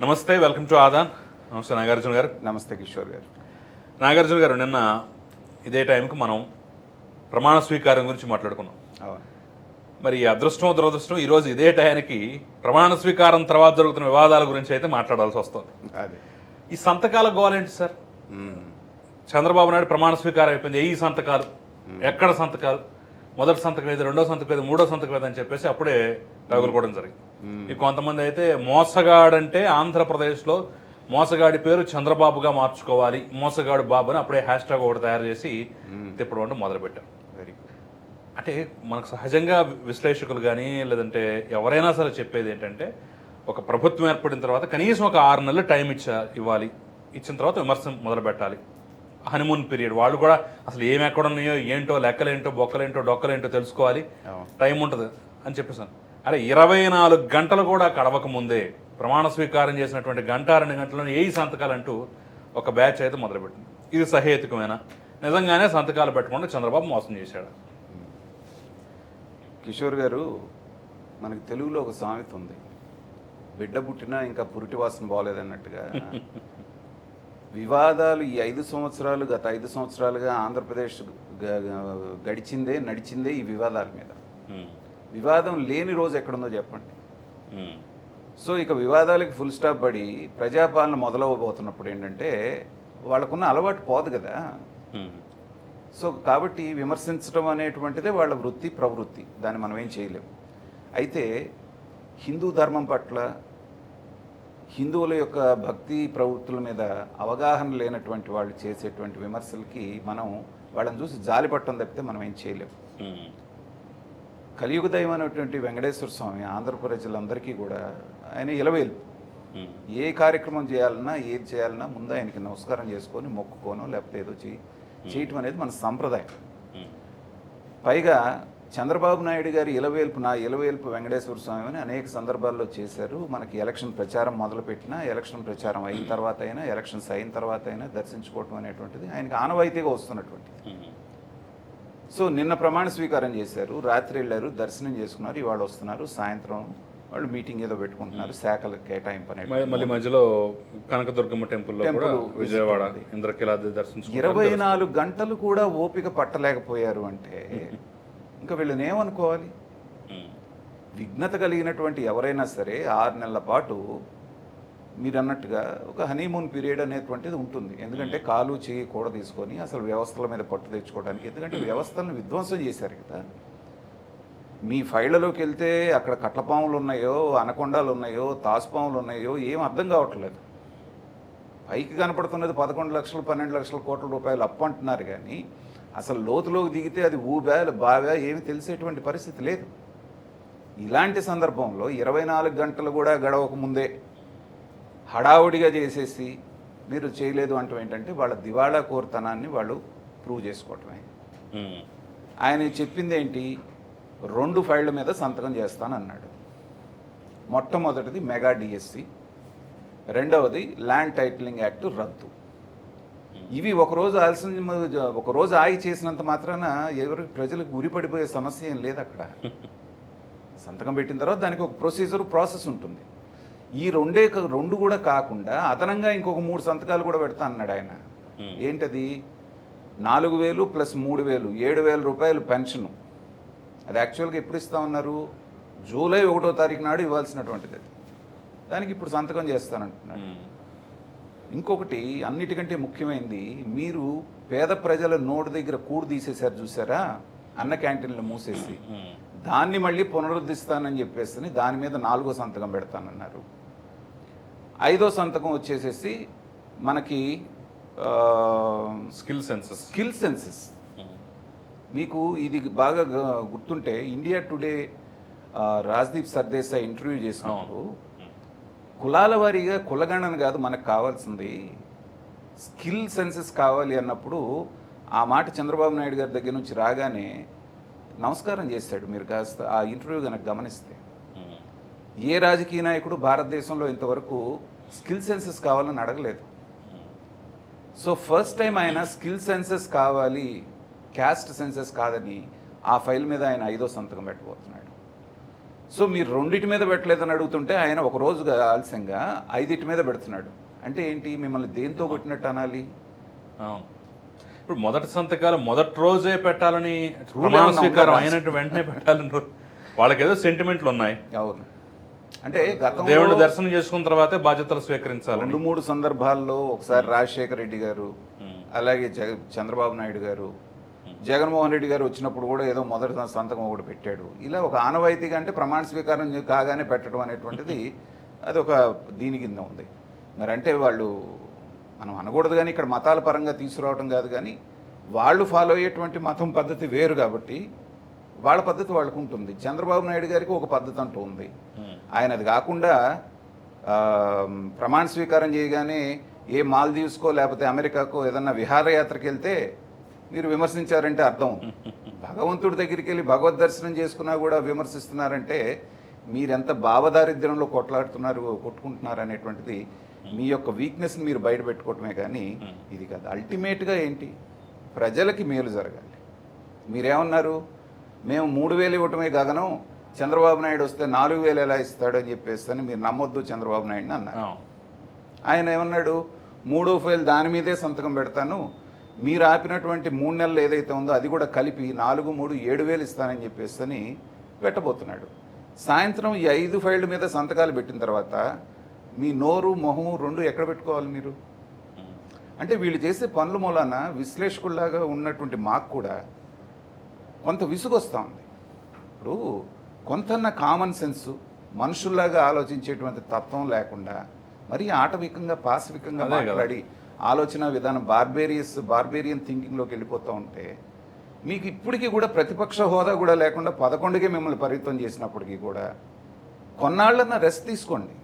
నమస్తే welcome to Aadan. నమస్తే నాగార్జున గారు. నమస్తే కిషోర్ గారు. నాగార్జున గారు నిన్న ఇదే టైంకి మనం ప్రమాణ స్వీకారం గురించి మాట్లాడుకున్నాం. మరి ఈ అదృష్టం దురదృష్టం ఈరోజు ఇదే టైంకి ప్రమాణ స్వీకారం తర్వాత జరుగుతున్న వివాదాల గురించి అయితే మాట్లాడాల్సి వస్తుంది. అదే. ఈ సంతకాల గోలేంటి సార్. చంద్రబాబు నాయుడు ప్రమాణ స్వీకారం అయిపోయింది. ఏ సంతకాలు? ఎక్కడ సంతకాలు? మొదటి సంతకం ఏది? రెండో సంతకం ఏది? మూడో సంతకం ఏది? అని చెప్పేసి అప్పుడే తగులుకోవడం జరిగింది. కొంతమంది అయితే మోసగాడంటే ఆంధ్రప్రదేశ్లో మోసగాడి పేరు చంద్రబాబుగా మార్చుకోవాలి. మోసగాడు బాబు అని అప్పుడే హ్యాష్ ట్యాగ్ ఒకటి తయారు చేసి తిప్పడం అంటే మొదలుపెట్టాం. Very good. అంటే మనకు సహజంగా విశ్లేషకులు కానీ లేదంటే ఎవరైనా సరే చెప్పేది ఏంటంటే ఒక ప్రభుత్వం ఏర్పడిన తర్వాత కనీసం ఒక ఆరు నెలలు టైం ఇచ్చా ఇవ్వాలి. ఇచ్చిన తర్వాత విమర్శ మొదలు పెట్టాలి హనీమూన్ పీరియడ్ వాళ్ళు కూడా అసలు ఏమి ఎక్కడ ఉన్నాయో ఏంటో లెక్కలేంటో బొక్కలేంటో డొక్కలేంటో తెలుసుకోవాలి. టైం ఉంటుంది అని చెప్పేసాను. అరే ఇరవై నాలుగు గంటలు కూడా గడవక ముందే ప్రమాణ స్వీకారం చేసినటువంటి గంట రెండు గంటలను ఏ సంతకాలు అంటూ ఒక బ్యాచ్ అయితే మొదలుపెట్టింది. ఇది సహేతుకమైన? నిజంగానే సంతకాలు పెట్టకుండా చంద్రబాబు మోసం చేశాడు. కిషోర్ గారు మనకి తెలుగులో ఒక సామెత ఉంది. బిడ్డ పుట్టినా ఇంకా పురిటి వాసన బాగోలేదన్నట్టుగా. వివాదాలు ఈ ఐదు సంవత్సరాలు గత ఐదు సంవత్సరాలుగా ఆంధ్రప్రదేశ్ గడిచిందే నడిచిందే ఈ వివాదాల మీద. వివాదం లేని రోజు ఎక్కడుందో చెప్పండి. సో ఇక వివాదాలకి ఫుల్ స్టాప్ పడి ప్రజాపాలన మొదలవబోతున్నప్పుడు ఏంటంటే వాళ్ళకున్న అలవాటు పోదు కదా. సో కాబట్టి విమర్శించడం అనేటువంటిదే వాళ్ళ వృత్తి ప్రవృత్తి. దాన్ని మనం ఏం చేయలేము అయితే హిందూ ధర్మం పట్ల హిందువుల యొక్క భక్తి ప్రవృత్తుల మీద అవగాహన లేనటువంటి వాళ్ళు చేసేటువంటి విమర్శలకి మనం వాళ్ళని చూసి జాలి పట్టడం తప్పితే మనం ఏం చేయలేము కలియుగ దైవం అనేటువంటి వెంకటేశ్వర స్వామి ఆంధ్ర ప్రజలందరికీ కూడా ఆయన ఇలవేలు. ఏ కార్యక్రమం చేయాలన్నా ఏది చేయాలన్నా ముందు ఆయనకి నమస్కారం చేసుకొని మొక్కుకోను లేకపోతే ఏదో చేయి చేయటం అనేది మన సంప్రదాయం. పైగా చంద్రబాబు నాయుడు గారి ఇలవేల్పు నా ఇలవేల్పు వెంకటేశ్వర స్వామి అని అనేక సందర్భాల్లో చేశారు. మనకి ఎలక్షన్ ప్రచారం మొదలుపెట్టినా ఎలక్షన్ ప్రచారం అయిన తర్వాత అయినా ఎలక్షన్స్ అయిన తర్వాత అయినా దర్శించుకోవటం అనేటువంటిది ఆయనకి ఆనవాయితీగా వస్తున్నటువంటిది. సో నిన్న ప్రమాణ స్వీకారం చేశారు రాత్రి వెళ్ళారు దర్శనం చేసుకున్నారు ఇవాళ వస్తున్నారు సాయంత్రం వాళ్ళు మీటింగ్ ఏదో పెట్టుకుంటున్నారు శాఖల కేటాయింపు అనేది మళ్ళీ మధ్యలో కనకదుర్గమ్మ టెంపుల్ విజయవాడ ఇంద్రకీలాద్రి దర్శించుకుంటారు. ఇరవై నాలుగు గంటలు కూడా ఓపిక పట్టలేకపోయారు అంటే ఇంకా వీళ్ళని ఏమనుకోవాలి? విఘ్నత కలిగినటువంటి ఎవరైనా సరే ఆరు నెలల పాటు మీరు అన్నట్టుగా ఒక హనీమూన్ పీరియడ్ అనేటువంటిది ఉంటుంది. ఎందుకంటే కాలు చేయి కూడా తీసుకొని అసలు వ్యవస్థల మీద పట్టు తెచ్చుకోవడానికి ఎందుకంటే వ్యవస్థలను విధ్వంసం చేశారు కదా. మీ ఫైళ్ళలోకి వెళ్తే అక్కడ కట్లపాములు ఉన్నాయో అనకొండాలు ఉన్నాయో తాసుపాములు ఉన్నాయో ఏం అర్థం కావట్లేదు. పైకి కనపడుతున్నది పదకొండు లక్షలు పన్నెండు లక్షల కోట్ల రూపాయలు అప్పు అంటున్నారు కానీ అసలు లోతులోకి దిగితే అది ఊబా బావా ఏమి తెలిసేటువంటి పరిస్థితి లేదు. ఇలాంటి సందర్భంలో ఇరవై నాలుగు గంటలు కూడా గడవక ముందే హడావుడిగా చేసేసి మీరు చేయలేదు అంటూ ఏంటంటే వాళ్ళ దివాళా కోరుతనాన్ని వాళ్ళు ప్రూవ్ చేసుకోవటమే. ఆయన చెప్పింది ఏంటి? రెండు ఫైళ్ళ మీద సంతకం చేస్తానన్నాడు మొట్టమొదటిది మెగా డిఎస్సి రెండవది ల్యాండ్ టైటిలింగ్ యాక్ట్ రద్దు. ఇవి ఒకరోజు ఆలస్యం ఒకరోజు ఆగి చేసినంత మాత్రాన ఎవరు ప్రజలకు ఉరిపడిపోయే సమస్య ఏం లేదు అక్కడ. సంతకం పెట్టిన తర్వాత దానికి ఒక ప్రొసీజర్ ప్రాసెస్ ఉంటుంది. ఈ రెండే రెండు కూడా కాకుండా అదనంగా ఇంకొక మూడు సంతకాలు కూడా పెడతా అన్నాడు ఆయన. ఏంటది? నాలుగు వేలు ప్లస్ మూడు వేలు ఏడు వేల రూపాయలు పెన్షను. అది యాక్చువల్గా ఎప్పుడు ఇస్తా ఉన్నారు? జూలై ఒకటో తారీఖు నాడు ఇవ్వాల్సినటువంటిది అది. దానికి ఇప్పుడు సంతకం చేస్తానంటున్నాడు. ఇంకొకటి అన్నిటికంటే ముఖ్యమైనది మీరు పేద ప్రజల నోటు దగ్గర కూడు తీసేశారు చూసారా? అన్న క్యాంటీన్లు మూసేసి. దాన్ని మళ్ళీ పునరుద్ధరిస్తానని చెప్పేసి దాని మీద నాలుగో సంతకం పెడతానన్నారు. ఐదో సంతకం వచ్చేసేసి మనకి స్కిల్ సెన్సెస్. Skill senses. మీకు ఇది బాగా గుర్తుంటే India Today Rajdeep Sardesai interview చేసినప్పుడు కులాల వారీగా కులగణన కాదు మనకు కావాల్సింది. స్కిల్ సెన్సెస్ కావాలి అన్నప్పుడు ఆ మాట చంద్రబాబు నాయుడు గారి దగ్గర నుంచి రాగానే నమస్కారం చేశాడు మీరు కాస్త ఆ ఇంటర్వ్యూ కనుక గమనిస్తే. ఏ రాజకీయ నాయకుడు భారతదేశంలో ఇంతవరకు స్కిల్ సెన్సెస్ కావాలని అడగలేదు. సో ఫస్ట్ టైం ఆయన స్కిల్ సెన్సెస్ కావాలి క్యాస్ట్ సెన్సెస్ కాదని ఆ ఫైల్ మీద ఆయన ఐదో సంతకం పెట్టబోతున్నాడు. సో మీరు రెండింటి మీద పెట్టలేదని అడుగుతుంటే ఆయన ఒక రోజుగా ఆలస్యంగా ఐదింటి మీద పెడుతున్నాడు. అంటే ఏంటి? మిమ్మల్ని దేంతో కొట్టినట్టు అనాలి. ఇప్పుడు మొదటి సంతకాలు మొదటి రోజే పెట్టాలని ఏమన్నా స్వీకారం? అయినట్టు వెంటనే పెట్టాలని రూ- వాళ్ళకి ఏదో సెంటిమెంట్లు ఉన్నాయి. అవును. అంటే దేవుడిని గతంలో దర్శనం చేసుకున్న తర్వాతే బాధ్యతలు స్వీకరించాలని. రెండు మూడు సందర్భాల్లో ఒకసారి రాజశేఖర రెడ్డి గారు. అలాగే జగ చంద్రబాబు నాయుడు గారు జగన్మోహన్ రెడ్డి గారు వచ్చినప్పుడు కూడా ఏదో మొదటి సంతకం ఒకటి పెట్టాడు. ఇలా ఒక ఆనవాయితీగా అంటే ప్రమాణ స్వీకారం కాగానే పెట్టడం అనేటువంటిది అది ఒక దీని కింద ఉంది. మరి అంటే వాళ్ళు మనం అనకూడదు కానీ ఇక్కడ మతాల పరంగా తీసుకురావడం కాదు కానీ వాళ్ళు ఫాలో అయ్యేటువంటి మతం పద్ధతి వేరు కాబట్టి వాళ్ళ పద్ధతి వాళ్ళకు ఉంటుంది చంద్రబాబు నాయుడు గారికి ఒక పద్ధతి అంటూ ఉంది. ఆయనది ఆయన అది కాకుండా ప్రమాణ స్వీకారం చేయగానే ఏ మాల్దీవ్స్కో లేకపోతే అమెరికాకో ఏదన్నా విహారయాత్రకి వెళ్తే మీరు విమర్శించారంటే అర్థం. భగవంతుడి దగ్గరికి వెళ్ళి భగవద్ దర్శనం చేసుకున్నా కూడా విమర్శిస్తున్నారంటే మీరెంత భావదారిద్ర్యంలో కొట్లాడుతున్నారు కొట్టుకుంటున్నారు అనేటువంటిది మీ యొక్క వీక్నెస్ని మీరు బయట పెట్టుకోవటమే కానీ ఇది కాదు. అల్టిమేట్గా ఏంటి? ప్రజలకి మేలు జరగాలి. మీరేమన్నారు? మేము మూడు వేలు ఇవ్వటమే గగనం. చంద్రబాబు నాయుడు వస్తే నాలుగు వేలు ఎలా ఇస్తాడు అని చెప్పేసి మీరు నమ్మొద్దు చంద్రబాబు నాయుడుని అన్నారు. ఆయన ఏమన్నాడు? మూడో ఫైల్ దాని మీదే సంతకం పెడతాను. మీరు ఆపినటువంటి మూడు నెలలు ఏదైతే ఉందో అది కూడా కలిపి నాలుగు మూడు ఏడు వేలు ఇస్తానని చెప్పేసి పెట్టబోతున్నాడు. సాయంత్రం ఈ ఐదు ఫైళ్ళ మీద సంతకాలు పెట్టిన తర్వాత మీ నోరు మొహం రెండు ఎక్కడ పెట్టుకోవాలి మీరు? అంటే వీళ్ళు చేసే పనుల మూలాన విశ్లేషకుల్లాగా ఉన్నటువంటి మాకు కూడా కొంత విసుగొస్తూ ఉంది. ఇప్పుడు కొంతన్న కామన్ సెన్స్ మనుషుల్లాగా ఆలోచించేటువంటి తత్వం లేకుండా మరీ ఆటవికంగా కదా. మాట్లాడి ఆలోచన విధానం బార్బేరియస్ బార్బేరియన్ థింకింగ్లోకి వెళ్ళిపోతూ ఉంటే మీకు ఇప్పటికీ కూడా ప్రతిపక్ష హోదా కూడా లేకుండా పదకొండుకే మిమ్మల్ని పరిమితం చేసినప్పటికీ కూడా కొన్నాళ్ళన్న రెస్ట్ తీసుకోండి.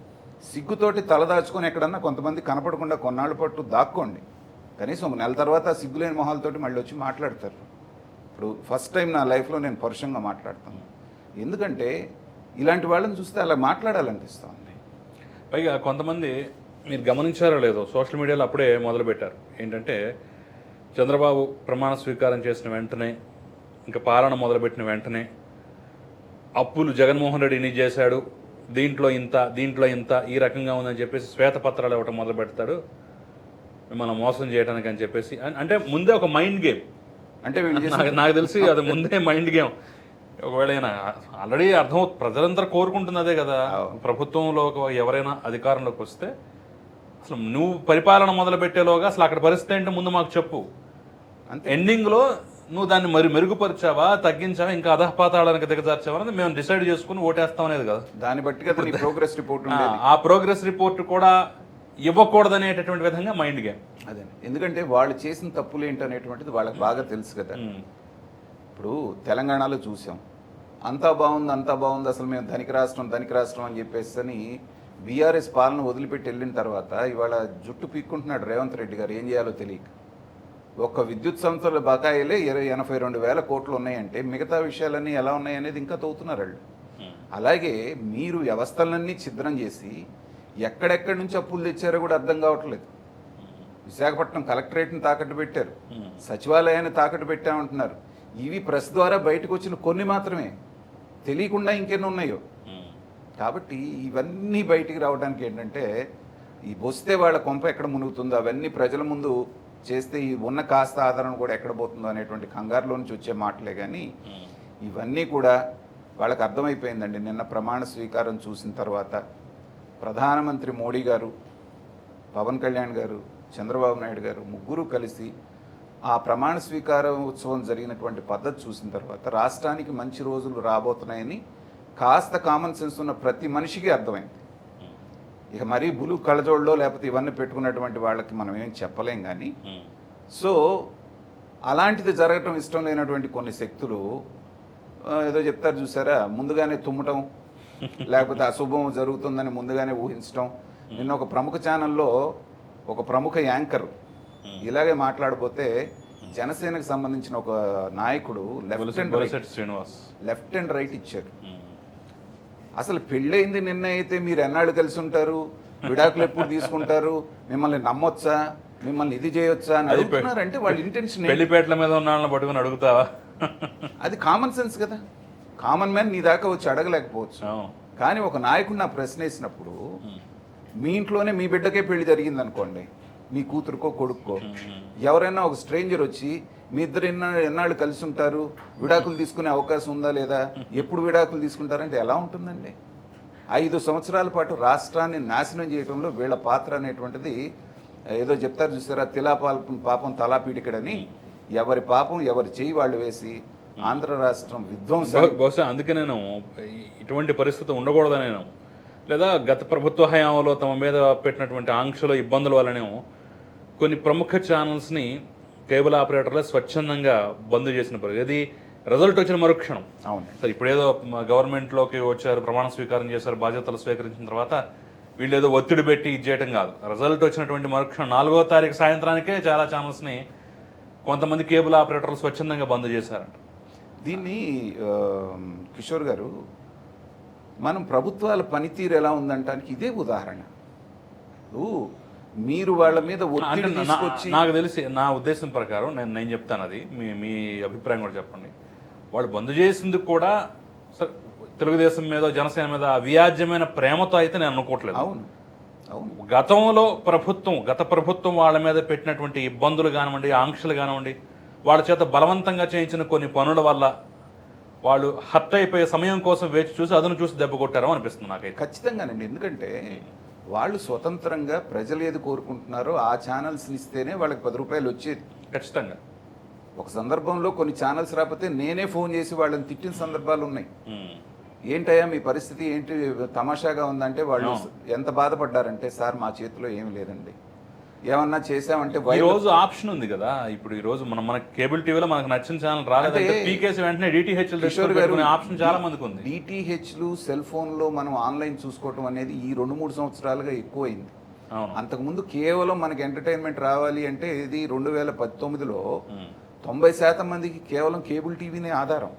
సిగ్గుతోటి తలదాచుకొని ఎక్కడన్నా కొంతమంది కనపడకుండా కొన్నాళ్ళ పట్టు దాక్కోండి. కనీసం ఒక నెల తర్వాత సిగ్గులేని మొహాలతోటి మళ్ళీ వచ్చి మాట్లాడతారు. ఇప్పుడు ఫస్ట్ టైం నా లైఫ్లో నేను పరుషంగా మాట్లాడతాను ఎందుకంటే ఇలాంటి వాళ్ళని చూస్తే అలా మాట్లాడాలనిపిస్తుంది. పైగా కొంతమంది మీరు గమనించారో లేదో సోషల్ మీడియాలో అప్పుడే మొదలుపెట్టారు. ఏంటంటే చంద్రబాబు ప్రమాణ స్వీకారం చేసిన వెంటనే ఇంకా పాలన మొదలుపెట్టిన వెంటనే అప్పులు జగన్మోహన్ రెడ్డి ఇన్ని చేశాడు. దీంట్లో ఇంత దీంట్లో ఇంత ఈ రకంగా ఉందని చెప్పేసి శ్వేతపత్రాలు ఇవ్వటం మొదలు పెడతాడు. మిమ్మల్ని మోసం చేయడానికి అని చెప్పేసి. అంటే ముందే ఒక మైండ్ గేమ్. అంటే నాకు తెలిసి అది ముందే మైండ్ గేమ్. ఒకవేళ ఈయన ఆల్రెడీ అర్థం ప్రజలందరూ కోరుకుంటుంది అదే కదా. ప్రభుత్వంలో ఒక ఎవరైనా అధికారంలోకి వస్తే అసలు నువ్వు పరిపాలన మొదలు పెట్టేలోగా అసలు అక్కడ పరిస్థితి ఏంటో ముందు మాకు చెప్పు. అంతే. ఎండింగ్లో నువ్వు దాన్ని మరి మెరుగుపరిచావా తగ్గించావా ఇంకా అధపాతాళానికి దిగజార్చావా అనేది మేము డిసైడ్ చేసుకుని ఓటేస్తాం అనేది కదా. దాన్ని బట్టి ప్రోగ్రెస్ రిపోర్ట్ ఆ ప్రోగ్రెస్ రిపోర్ట్ కూడా ఇవ్వకూడదనేటటువంటి విధంగా మైండ్ గేమ్. అదే ఎందుకంటే వాళ్ళు చేసిన తప్పులు ఏంటనేటువంటిది వాళ్ళకి బాగా తెలుసు కదా. ఇప్పుడు తెలంగాణలో చూసాం. అంతా బాగుంది అంతా బాగుంది అసలు మేము ధనిక రాష్ట్రం ధనిక రాష్ట్రం అని చెప్పేసి అని బీఆర్ఎస్ పాలన వదిలిపెట్టి వెళ్ళిన తర్వాత ఇవాళ జుట్టు పీక్కుంటున్నాడు రేవంత్ రెడ్డి గారు ఏం చేయాలో తెలియక. ఒక్క విద్యుత్ సంస్థల బకాయిలే ఇరవై ఎనభై రెండు వేల కోట్లు ఉన్నాయంటే మిగతా విషయాలన్నీ ఎలా ఉన్నాయనేది ఇంకా తవ్వుతున్నారు వాళ్ళు. అలాగే మీరు వ్యవస్థలన్నీ ఛిద్రం చేసి ఎక్కడెక్కడి నుంచి అప్పులు తెచ్చారో కూడా అర్థం కావట్లేదు. విశాఖపట్నం కలెక్టరేట్ని తాకట్టు పెట్టారు. సచివాలయాన్ని తాకట్టు పెట్టామంటున్నారు. ఇవి ప్రెస్ ద్వారా బయటకు వచ్చిన కొన్ని మాత్రమే. తెలియకుండా ఇంకెన్ని ఉన్నాయో. కాబట్టి ఇవన్నీ బయటికి రావడానికి ఏంటంటే ఈ వస్తే వాళ్ళ కొంప ఎక్కడ మునుగుతుందో అవన్నీ ప్రజల ముందు చేస్తే ఈ ఉన్న కాస్త ఆదరణ కూడా ఎక్కడ పోతుందో అనేటువంటి కంగారులో నుంచి వచ్చే మాటలే కానీ ఇవన్నీ కూడా వాళ్ళకి అర్థమైపోయిందండి. నిన్న ప్రమాణ స్వీకారం చూసిన తర్వాత ప్రధానమంత్రి మోడీ గారు పవన్ కళ్యాణ్ గారు చంద్రబాబు నాయుడు గారు ముగ్గురు కలిసి ఆ ప్రమాణ స్వీకార ఉత్సవం జరిగినటువంటి పద్ధతి చూసిన తర్వాత రాష్ట్రానికి మంచి రోజులు రాబోతున్నాయని కాస్త కామన్ సెన్స్ ఉన్న ప్రతి మనిషికి అర్థమైంది. ఇక మరీ బులు కళ్ళజోళ్ళలో లేకపోతే ఇవన్నీ పెట్టుకున్నటువంటి వాళ్ళకి మనం ఏం చెప్పలేం కానీ సో అలాంటిది జరగటం ఇష్టం లేనటువంటి కొన్ని శక్తులు ఏదో చెప్తారు చూసారా? ముందుగానే తుమ్మటం లేకపోతే అశుభం జరుగుతుందని ముందుగానే ఊహించటం. నిన్న ఒక ప్రముఖ ఛానల్లో ఒక ప్రముఖ యాంకర్ ఇలాగే మాట్లాడబోతే జనసేనకు సంబంధించిన ఒక నాయకుడు left and right. Srinivas. Left and right ఇచ్చారు. అసలు పెళ్ళయింది నిన్న అయితే మీరు ఎన్నాళ్ళు కలిసి ఉంటారు విడాకులు ఎప్పుడు తీసుకుంటారు? మిమ్మల్ని నమ్మొచ్చా? మిమ్మల్ని ఇది చేయొచ్చా అని అడుగుతున్నారంటే వాళ్ళ ఇంటెన్షన్ పెళ్ళిపేటల మీద ఉన్న పట్టుకుని అడుగుతావా? అది కామన్ సెన్స్ కదా. కామన్ మ్యాన్ నీ దాకా వచ్చి అడగలేకపోవచ్చు. కానీ ఒక నాయకుడు నా ప్రశ్న వేసినప్పుడు ఉమ్. మీ ఇంట్లోనే మీ బిడ్డకే పెళ్ళి జరిగింది అనుకోండి మీ కూతురుకో కొడుక్కో. ఎవరైనా ఒక స్ట్రేంజర్ వచ్చి మీ ఇద్దరు ఎన్న ఎన్నాళ్ళు కలిసి ఉంటారు? విడాకులు తీసుకునే అవకాశం ఉందా లేదా? ఎప్పుడు విడాకులు తీసుకుంటారంటే ఎలా ఉంటుందండి? ఐదు సంవత్సరాల పాటు రాష్ట్రాన్ని నాశనం చేయడంలో వీళ్ళ పాత్ర అనేటువంటిది ఏదో చెప్తారు చూసారా తిలా పాపం పాపం తలా పీడికడని ఎవరి పాపం ఎవరి చేయి వాళ్ళు వేసి ఆంధ్ర రాష్ట్రం విధ్వంసం. బహు- బహుశా అందుకే నేను ఈ- ఇటువంటి పరిస్థితి ఉండకూడదని నేను లేదా గత ప్రభుత్వ హయాంలో తమ మీద పెట్టినటువంటి ఆంక్షలు ఇబ్బందుల వల్లనేమో కొన్ని ప్రముఖ ఛానల్స్ని కేబుల్ ఆపరేటర్లే స్వచ్ఛందంగా బంద్ చేసిన పరిస్థితి. ఇది రిజల్ట్ వచ్చిన మరుక్షణం. అవును. సరే ఇప్పుడేదో గవర్నమెంట్లోకి వచ్చారు ప్రమాణ స్వీకారం చేశారు బాధ్యతలు స్వీకరించిన తర్వాత వీళ్ళు ఏదో ఒత్తిడి పెట్టి ఇది చేయడం కాదు. రిజల్ట్ వచ్చినటువంటి మరుక్షణం. నాలుగో తారీఖు సాయంత్రానికే చాలా ఛానల్స్ని కొంతమంది కేబుల్ ఆపరేటర్లు స్వచ్ఛందంగా బంద్ చేశారంట. దీన్ని కిషోర్ గారు మనం ప్రభుత్వాల పనితీరు ఎలా ఉందంటానికి ఇదే ఉదాహరణ. మీరు వాళ్ళ మీద ఒత్తిడి నాకు తెలిసి నా ఉద్దేశం ప్రకారం నేను నేను చెప్తాను అది. మీ మీ అభిప్రాయం కూడా చెప్పండి. వాళ్ళు బంద్ చేసింది కూడా సరే, తెలుగుదేశం మీద జనసేన మీద వ్యాజ్యమైన ప్రేమతో అయితే నేను అనుకోవట్లేదు. అవును. అవును. గతంలో ప్రభుత్వం గత ప్రభుత్వం వాళ్ళ మీద పెట్టినటువంటి ఇబ్బందులు కానివ్వండి ఆంక్షలు కానివ్వండి వాళ్ళ చేత బలవంతంగా చేయించిన కొన్ని పనుల వల్ల వాళ్ళు హర్ట్ అయిపోయే సమయం కోసం వేచి చూసి అదను చూసి దెబ్బ కొట్టారో అనిపిస్తుంది నాకైతే. ఖచ్చితంగానండి. ఎందుకంటే వాళ్ళు స్వతంత్రంగా ప్రజలు ఏది కోరుకుంటున్నారో ఆ ఛానల్స్ని ఇస్తేనే వాళ్ళకి పది రూపాయలు వచ్చేది. ఖచ్చితంగా. ఒక సందర్భంలో కొన్ని ఛానల్స్ రాకపోతే నేనే ఫోన్ చేసి వాళ్ళని తిట్టిన సందర్భాలు ఉన్నాయి. ఏంటయ్యా మీ పరిస్థితి ఏంటి? తమాషాగా ఉందంటే వాళ్ళు. ఎంత బాధపడ్డారంటే సార్ మా చేతిలో ఏమి లేదండి. ఏమన్నా చేసామంటే ఈ రోజు ఆప్షన్ ఉంది కదా. ఇప్పుడు ఈ రోజు మనం మన కేబుల్ టీవీలో మనకు నచ్చిన ఛానల్ రాలేదంటే పీకేసి వెంటనే డిటిహెచ్ ఆప్షన్ చాలా మందికి ఉంది. డిటిహెచ్లు సెల్ ఫోన్లో మనం ఆన్లైన్ చూసుకోవటం అనేది ఈ రెండు మూడు సంవత్సరాలుగా ఎక్కువైంది. అంతకుముందు కేవలం మనకి ఎంటర్టైన్మెంట్ రావాలి అంటే ఇది రెండు వేల పంతొమ్మిదిలో. తొంభై శాతం మందికి కేవలం కేబుల్ టీవీనే ఆధారం.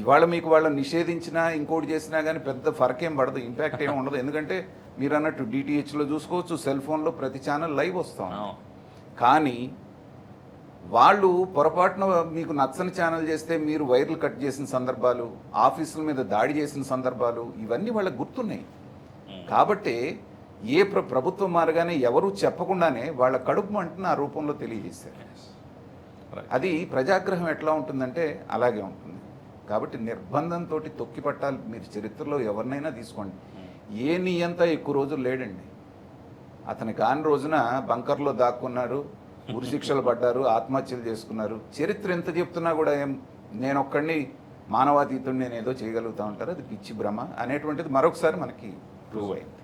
ఇవాళ మీకు వాళ్ళని నిషేధించినా ఇంకోటి చేసినా కానీ పెద్ద ఫరక్ ఏం పడదు. ఇంపాక్ట్ ఏం ఉండదు. ఎందుకంటే మీరు అన్నట్టు డిటిహెచ్లో చూసుకోవచ్చు సెల్ ఫోన్లో ప్రతి ఛానల్ లైవ్ వస్తాం. కానీ వాళ్ళు పొరపాటున మీకు నచ్చని ఛానల్ చేస్తే మీరు వైర్లు కట్ చేసిన సందర్భాలు ఆఫీసుల మీద దాడి చేసిన సందర్భాలు ఇవన్నీ వాళ్ళకి గుర్తున్నాయి. కాబట్టి ఏ ప్ర ప్రభుత్వం మారగానే ఎవరు చెప్పకుండానే వాళ్ళ కడుపు మంటను ఆ రూపంలో తెలియజేశారు. అది ప్రజాగ్రహం ఎట్లా ఉంటుందంటే అలాగే ఉంటుంది. కాబట్టి నిర్బంధంతో తొక్కి పట్టాలి మీరు చరిత్రలో ఎవరినైనా తీసుకోండి. ఏ నియంత ఎక్కువ రోజులు లేడండి. అతని కాని రోజున బంకర్లో దాక్కున్నారు ఉరిశిక్షలు పడ్డారు ఆత్మహత్యలు చేసుకున్నారు. చరిత్ర ఎంత చెప్తున్నా కూడా ఏం నేనొక్కడిని మానవాతీతుడిని నేను ఏదో చేయగలుగుతా ఉంటారు. అది పిచ్చి భ్రమ అనేటువంటిది మరొకసారి మనకి ప్రూవ్ అయింది.